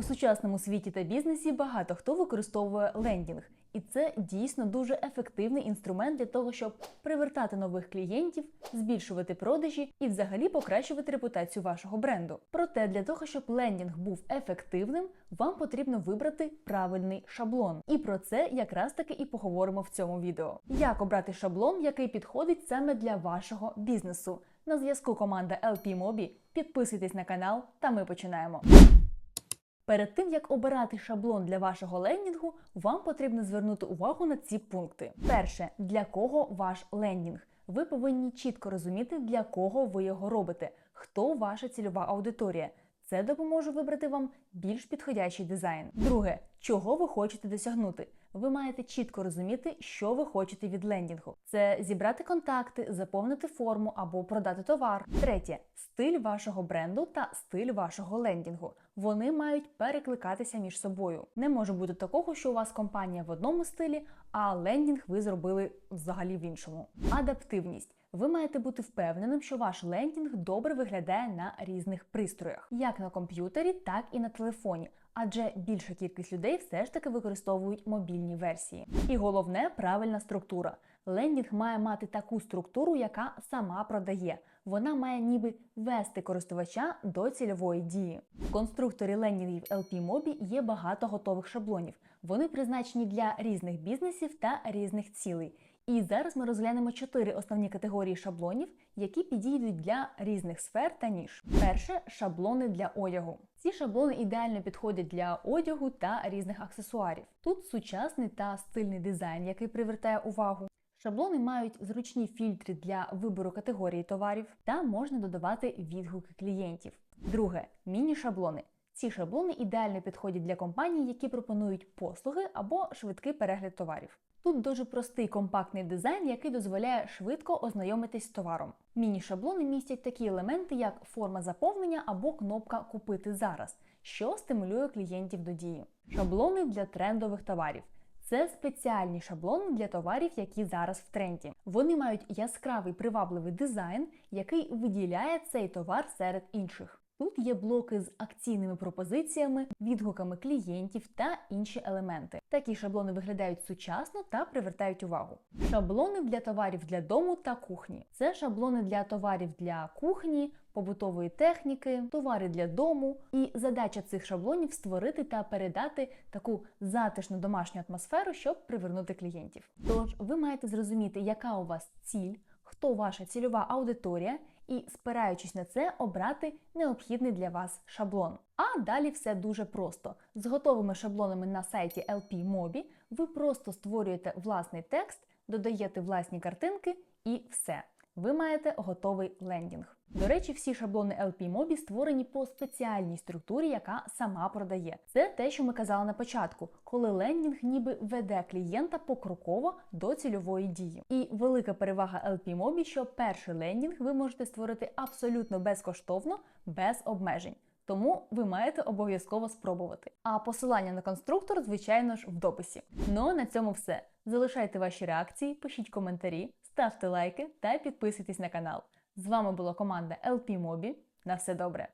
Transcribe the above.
У сучасному світі та бізнесі багато хто використовує лендінг, і це дійсно дуже ефективний інструмент для того, щоб привертати нових клієнтів, збільшувати продажі і взагалі покращувати репутацію вашого бренду. Проте для того, щоб лендінг був ефективним, вам потрібно вибрати правильний шаблон. І про це якраз таки і поговоримо в цьому відео. Як обрати шаблон, який підходить саме для вашого бізнесу? На зв'язку команда LP Mobi. Підписуйтесь на канал, та ми починаємо. Перед тим як обирати шаблон для вашого лендінгу, вам потрібно звернути увагу на ці пункти. Перше, для кого ваш лендінг? Ви повинні чітко розуміти, для кого ви його робите, хто ваша цільова аудиторія. Це допоможе вибрати вам більш підходящий дизайн. Друге, чого ви хочете досягнути? Ви маєте чітко розуміти, що ви хочете від лендінгу. Це зібрати контакти, заповнити форму або продати товар. Третє стиль вашого бренду та стиль вашого лендінгу. Вони мають перекликатися між собою. Не може бути такого, що у вас компанія в одному стилі, а лендінг ви зробили взагалі в іншому. Адаптивність. Ви маєте бути впевненим, що ваш лендінг добре виглядає на різних пристроях, як на комп'ютері, так і на телефоні. Адже більша кількість людей все ж таки використовують мобільні версії. І головне правильна структура. Лендінг має мати таку структуру, яка сама продає. Вона має ніби вести користувача до цільової дії. В конструкторі лендінгів LP Mobi є багато готових шаблонів. Вони призначені для різних бізнесів та різних цілей. І зараз ми розглянемо чотири основні категорії шаблонів, які підійдуть для різних сфер та ніж. Перше шаблони для одягу. Ці шаблони ідеально підходять для одягу та різних аксесуарів. Тут сучасний та стильний дизайн, який привертає увагу. Шаблони мають зручні фільтри для вибору категорії товарів та можна додавати відгуки клієнтів. Друге міні-шаблони. Ці шаблони ідеально підходять для компаній, які пропонують послуги або швидкий перегляд товарів. Тут дуже простий компактний дизайн, який дозволяє швидко ознайомитись з товаром. Міні-шаблони містять такі елементи, як форма заповнення або кнопка Купити зараз, що стимулює клієнтів до дії. Шаблони для трендових товарів. Це спеціальні шаблони для товарів, які зараз в тренді. Вони мають яскравий привабливий дизайн, який виділяє цей товар серед інших. Тут є блоки з акційними пропозиціями, відгуками клієнтів та інші елементи. Такі шаблони виглядають сучасно та привертають увагу. Шаблони для товарів для дому та кухні. Це шаблони для товарів для кухні, побутової техніки, товари для дому. І задача цих шаблонів створити та передати таку затишну домашню атмосферу, щоб привернути клієнтів. Тож ви маєте зрозуміти, яка у вас ціль, хто ваша цільова аудиторія, і, спираючись на це, обрати необхідний для вас шаблон. А далі все дуже просто. З готовими шаблонами на сайті LP Mobi ви просто створюєте власний текст, додаєте власні картинки і все. Ви маєте готовий лендінг. До речі, всі шаблони LP Mobi створені по спеціальній структурі, яка сама продає. Це те, що ми казали на початку, коли лендінг ніби веде клієнта покроково до цільової дії. І велика перевага LP Mobi, що перший лендінг ви можете створити абсолютно безкоштовно, без обмежень. Тому ви маєте обов'язково спробувати. А посилання на конструктор, звичайно ж, в дописі. Ну а на цьому все. Залишайте ваші реакції, пишіть коментарі, ставте лайки та підписуйтесь на канал. З вами була команда LP Mobi. На все добре!